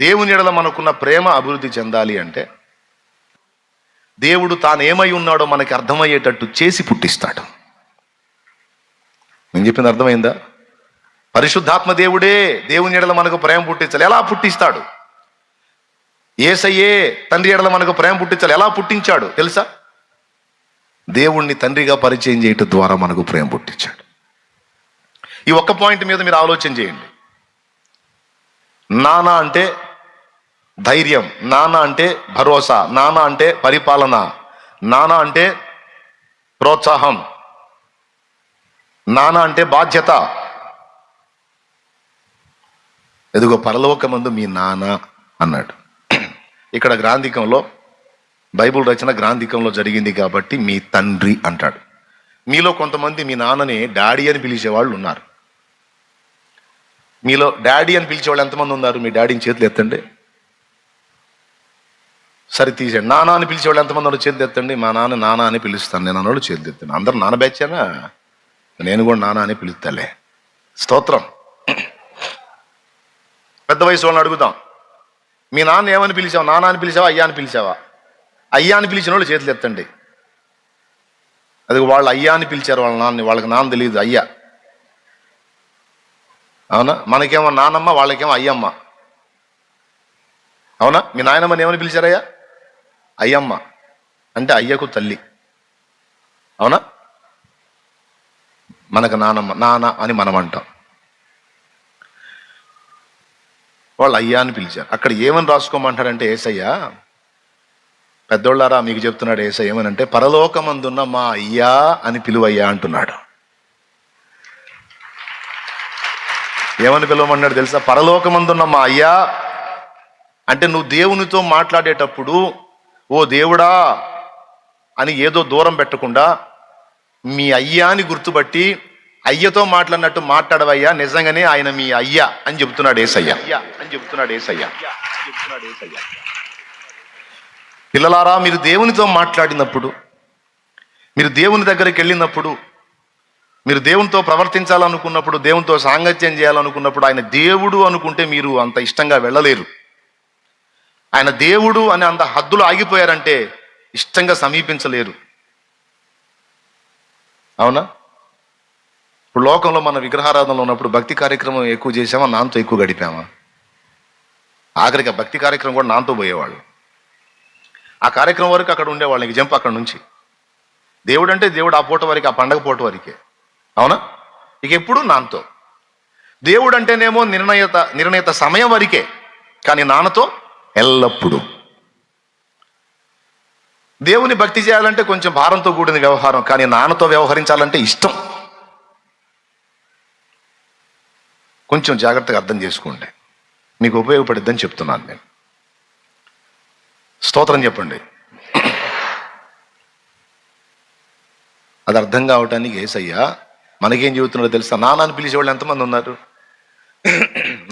దేవుని ఎడల మనకున్న ప్రేమ అభివృద్ధి చెందాలి అంటే దేవుడు తాను ఏమై ఉన్నాడో మనకి అర్థమయ్యేటట్టు చేసి పుట్టిస్తాడు. నేను చెప్పింది అర్థమైందా? పరిశుద్ధాత్మ దేవుడే దేవుని ఎడల మనకు ప్రేమ పుట్టించాలి. ఎలా పుట్టిస్తాడు? ఏసయ్యే తండ్రి ఎడల మనకు ప్రేమ పుట్టించాలి. ఎలా పుట్టించాడు తెలుసా? దేవుణ్ణి తండ్రిగా పరిచయం చేయటం ద్వారా మనకు ప్రేమ పుట్టించాడు. ఈ ఒక్క పాయింట్ మీద మీరు ఆలోచన చేయండి. నానా అంటే ధైర్యం. నాన్న అంటే భరోసా నాన్న అంటే పరిపాలన నాన్న అంటే ప్రోత్సాహం నాన్న అంటే బాధ్యత. ఎదుగో పరలోకమందు మీ నాన్న అన్నాడు. ఇక్కడ గ్రాంధికంలో బైబుల్ రచన గ్రాంధికంలో జరిగింది కాబట్టి మీ తండ్రి అంటాడు. మీలో కొంతమంది మీ నాన్నని డాడీ అని పిలిచేవాళ్ళు ఉన్నారు. మీలో డాడీ అని పిలిచేవాళ్ళు ఎంతమంది ఉన్నారు? మీ డాడీని చేతులు ఎత్తండి. సరే తీసేయండి. నానా అని పిలిచేవాళ్ళు ఎంతమంది వాళ్ళు చేతులు మా నాన్న నాన్న అని పిలుస్తాను. నేను అన్నోళ్ళు చేతులు ఎత్తాను. అందరు నాన్న బ్యాచ్చేనా? నేను కూడా నాన్న అని పిలుస్తాలే. స్తోత్రం. పెద్ద వయసు వాళ్ళని అడుగుతాం మీ నాన్న ఏమని పిలిచావు? నాన్న అని పిలిచావా? అయ్యా అని పిలిచావా? అయ్యా అని పిలిచిన వాళ్ళు చేతులు ఎత్తండి. అది వాళ్ళు అయ్యా అని పిలిచారు వాళ్ళ నాన్న వాళ్ళకి నాన్న తెలియదు. అయ్యా. అవునా? మనకేమో నానమ్మ వాళ్ళకేమో అయ్యమ్మ. అవునా? మీ నాయనమ్మని ఏమని పిలిచారయ్యా? అయ్యమ్మ అంటే అయ్యకు తల్లి. అవునా? మనకు నానమ్మ నాన్న అని మనం అంటాం వాళ్ళు అయ్యా అని పిలిచారు. అక్కడ ఏమని రాసుకోమంటారంటే ఏసయ్యా పెద్దోళ్ళారా మీకు చెప్తున్నాడు ఏసయ్య ఏమనంటే పరలోకమందున్న మా అయ్యా అని పిలువయ్యా అంటున్నాడు. ఏమని పిలవమన్నాడు తెలుసా? పరలోకమందున్న మా అయ్యా అంటే నువ్వు దేవునితో మాట్లాడేటప్పుడు ఓ దేవుడా అని ఏదో దూరం పెట్టకుండా మీ అయ్యాని గుర్తుపట్టి అయ్యతో మాట్లాడినట్టు మాట్లాడవయ్యా నిజంగానే ఆయన మీ అయ్యా అని చెబుతున్నాడు ఏసయ్య. అని చెబుతున్నాడు ఏసయ్య. చెబుతున్నాడు ఏసయ్య. పిల్లలారా మీరు దేవునితో మాట్లాడినప్పుడు మీరు దేవుని దగ్గరికి వెళ్ళినప్పుడు మీరు దేవునితో ప్రవర్తించాలనుకున్నప్పుడు దేవునితో సాంగత్యం చేయాలనుకున్నప్పుడు ఆయన దేవుడు అనుకుంటే మీరు అంత ఇష్టంగా వెళ్ళలేరు. ఆయన దేవుడు అని అంత హద్దులు ఆగిపోయారంటే ఇష్టంగా సమీపించలేరు. అవునా? ఇప్పుడు లోకంలో మన విగ్రహారాధనలో ఉన్నప్పుడు భక్తి కార్యక్రమం ఎక్కువ చేసామా నాన్నతో ఎక్కువ గడిపామా? ఆఖరిగా భక్తి కార్యక్రమం కూడా నాన్నతో పోయేవాళ్ళు. ఆ కార్యక్రమం వరకు అక్కడ ఉండేవాళ్ళు నీకు జంప్ అక్కడ నుంచి. దేవుడు అంటే దేవుడు ఆ పూట వరకు ఆ పండగ పూట వరకే. అవునా? ఇక ఎప్పుడు నాన్నతో దేవుడు అంటేనేమో నిర్ణయత నిర్ణయిత సమయం వరకే. కానీ నాన్నతో ఎల్లప్పుడూ. దేవుని భక్తి చేయాలంటే కొంచెం భారంతో కూడిన వ్యవహారం కానీ నాన్నతో వ్యవహరించాలంటే ఇష్టం. కొంచెం జాగ్రత్తగా అర్థం చేసుకోండి. మీకు ఉపయోగపడిద్దని చెప్తున్నాను నేను. స్తోత్రం చెప్పండి. అది అర్థం కావటానికి ఏసయ్యా మనకేం చెబుతున్నాడో తెలుసా? నాన్న అని పిలిచేవాళ్ళు ఎంతమంది ఉన్నారు?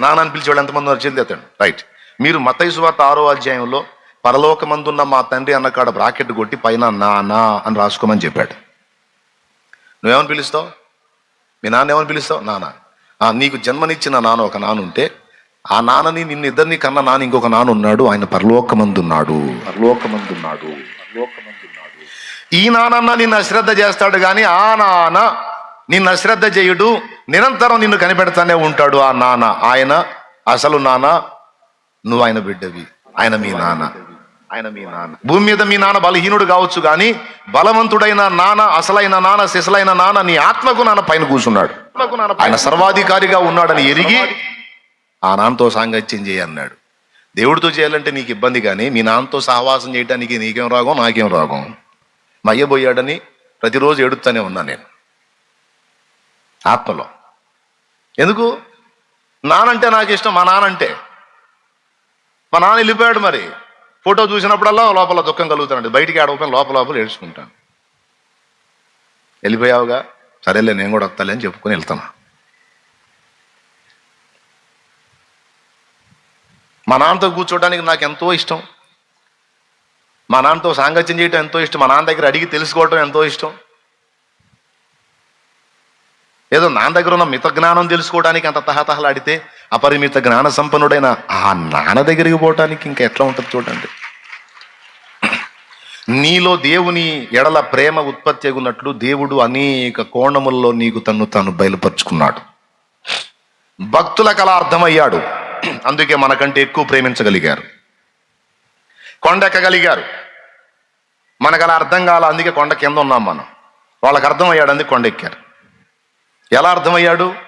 నాన్నని పిలిచేవాళ్ళు ఎంతమంది ఉన్నారు? చెందేతాడు రైట్ మీరు మతైసు సువార్త ఆరో అధ్యాయంలో పరలోకమందున్న మా తండ్రి అన్న కాడ బ్రాకెట్ కొట్టి పైన నా నా అని రాసుకోమని చెప్పాడు. నువ్వేమని పిలుస్తావు? మీ నాన్న ఏమని పిలుస్తావు? నాన్న. ఆ, నీకు జన్మనిచ్చిన నాన్న ఒక నాన్న ఉంటే ఆ నాన్నని నిన్ను ఇద్దరిని కన్న నాన్న ఇంకొక నాన్న ఉన్నాడు ఆయన పరలోకమందున్నాడు. పరలోకమందున్నాడు. పరలోకమందున్నాడు. ఈ నాన్న నిన్ను అశ్రద్ధ చేస్తాడు కానీ ఆ నాన్న నిన్ను అశ్రద్ధ చేయుడు నిరంతరం నిన్ను కనిపెడతానే ఉంటాడు ఆ నాన్న. ఆయన అసలు నాన్న నువ్వు ఆయన బిడ్డవి ఆయన మీ నాన్న. ఆయన మీ నాన్న. భూమి మీద మీ నాన్న బలహీనుడు కావచ్చు కానీ బలవంతుడైన నాన్న అసలైన నాన్న సిసలైన నాన్న నీ ఆత్మకు నాన్న పైన కూర్చున్నాడు. ఆయన సర్వాధికారిగా ఉన్నాడని ఎరిగి ఆ నాన్నతో సాంగత్యం చేయి అన్నాడు. దేవుడితో చేయాలంటే నీకు ఇబ్బంది కానీ మీ నాన్నతో సహవాసం చేయడానికి నీకేం రాగం నాకేం రాగం? మా అయ్య పోయాడని ప్రతిరోజు ఏడుతూనే ఉన్నా నేను. ఆత్మలో. ఎందుకు? నానంటే నాకు ఇష్టం మా నానంటే మా నాన్న వెళ్ళిపోయాడు మరి. ఫోటో చూసినప్పుడల్లా లోపల దుఃఖం కలుగుతానండి. బయటికి ఆడకపోయిన లోపల లోపల ఏడ్చుకుంటాను. వెళ్ళిపోయావుగా? సరేలే నేను కూడా వస్తాలే అని చెప్పుకొని వెళ్తాను మా నాన్నతో కూర్చోవడానికి నాకు ఎంతో ఇష్టం. మా నాన్నతో సాంగత్యం చేయటం ఎంతో ఇష్టం. మా నాన్న దగ్గర అడిగి తెలుసుకోవటం ఎంతో ఇష్టం. ఏదో నాన్న దగ్గర ఉన్న మిత జ్ఞానం తెలుసుకోవడానికి అంత తహతహలాడితే అపరిమిత జ్ఞాన సంపన్నుడైన ఆ నాన్న దగ్గరికి పోవటానికి ఇంకా ఎట్లా ఉంటుంది చూడండి. నీలో దేవుని ఎడల ప్రేమ ఉత్పత్తి అగున్నట్లు దేవుడు అనేక కోణముల్లో నీకు తన్ను తాను బయలుపరుచుకున్నాడు. భక్తులకు అలా అర్థమయ్యాడు. అందుకే మనకంటే ఎక్కువ ప్రేమించగలిగారు. కొండెక్కగలిగారు. మనకు అలా అర్థం కాల అందుకే కొండ కింద ఉన్నాం మనం. వాళ్ళకి అర్థమయ్యాడు అందుకే కొండెక్కారు. ఎలా అర్థమయ్యాడు?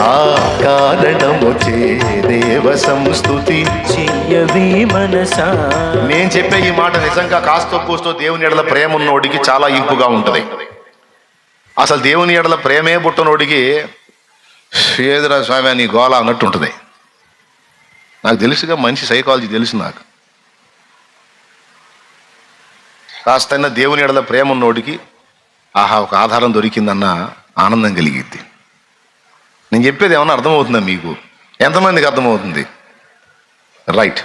ఆ కారణము చే దేవ సంస్థుతి. చెయ్యవే మనసా. నేను చెప్పే ఈ మాట నిజంగా కాస్తో కూస్తో దేవుని ఎడల ప్రేమ ఉన్నోడికి చాలా ఇంపుగా ఉంటది. అసలు దేవుని ఎడల ప్రేమే పుట్టనోడికి ఏదిరా స్వామి నీ గోల అన్నట్టు ఉంటుంది. నాకు తెలుసుగా మనిషి సైకాలజీ తెలుసు నాకు. కాస్తైనా దేవుని ఎడల ప్రేమ ఉన్నోడికి ఆహా ఒక ఆధారం దొరికిందన్న ఆనందం కలిగిద్ది. నేను చెప్పేది ఏమన్నా అర్థమవుతుందా మీకు? ఎంతమందికి అర్థమవుతుంది? రైట్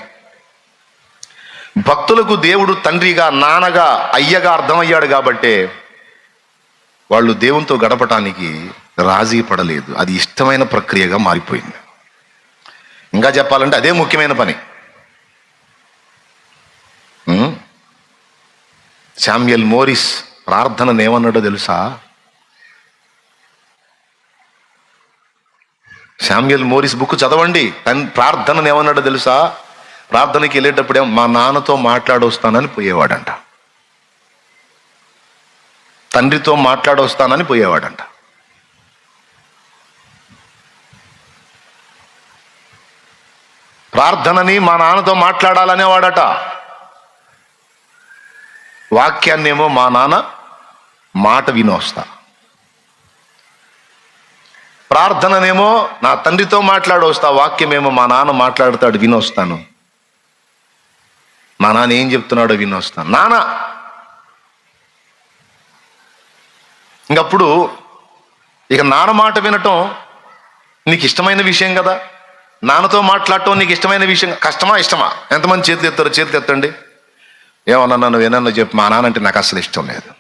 భక్తులకు దేవుడు తండ్రిగా నాన్నగా అయ్యగా అర్థమయ్యాడు కాబట్టే వాళ్ళు దేవునితో గడపటానికి రాజీ పడలేదు. అది ఇష్టమైన ప్రక్రియగా మారిపోయింది. ఇంకా చెప్పాలంటే అదే ముఖ్యమైన పని. శామ్యల్ మోరిస్ ప్రార్థనను ఏమన్నాడో తెలుసా? శామ్యుల్ మోరిస్ బుక్ చదవండి. తన ప్రార్థనను ఏమన్నాడో తెలుసా? ప్రార్థనకి వెళ్ళేటప్పుడే మా నాన్నతో మాట్లాడొస్తానని పోయేవాడంట. తండ్రితో మాట్లాడొస్తానని పోయేవాడంట. ప్రార్థనని మా నాన్నతో మాట్లాడాలనేవాడట. వాక్యాన్నేమో మా నాన్న మాట వినొస్తా. ప్రార్థననేమో నా తండ్రితో మాట్లాడొస్తా వాక్యమేమో మా నాన్న మాట్లాడతాడు వినొస్తాను. మా నాన్న ఏం చెప్తున్నాడో వినొస్తాను. నాన్న! ఇంకప్పుడు ఇక నాన్న మాట వినటం నీకు ఇష్టమైన విషయం కదా? నాన్నతో మాట్లాడటం నీకు ఇష్టమైన విషయం కష్టమా ఇష్టమా? ఎంతమంది చేతులు ఎత్తారు? చేతులు ఎత్తండి. ఏమన్నా నన్ను వినన్నా చెప్పు మా నాన్న అంటే నాకు అసలు ఇష్టం లేదు.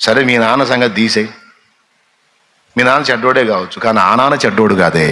సరే మీ నాన్న సంగతి తీసేయి. మీ నాన్న చెడ్డోడే కావచ్చు కానీ ఆ నాన్న చెడ్డోడు కాదే.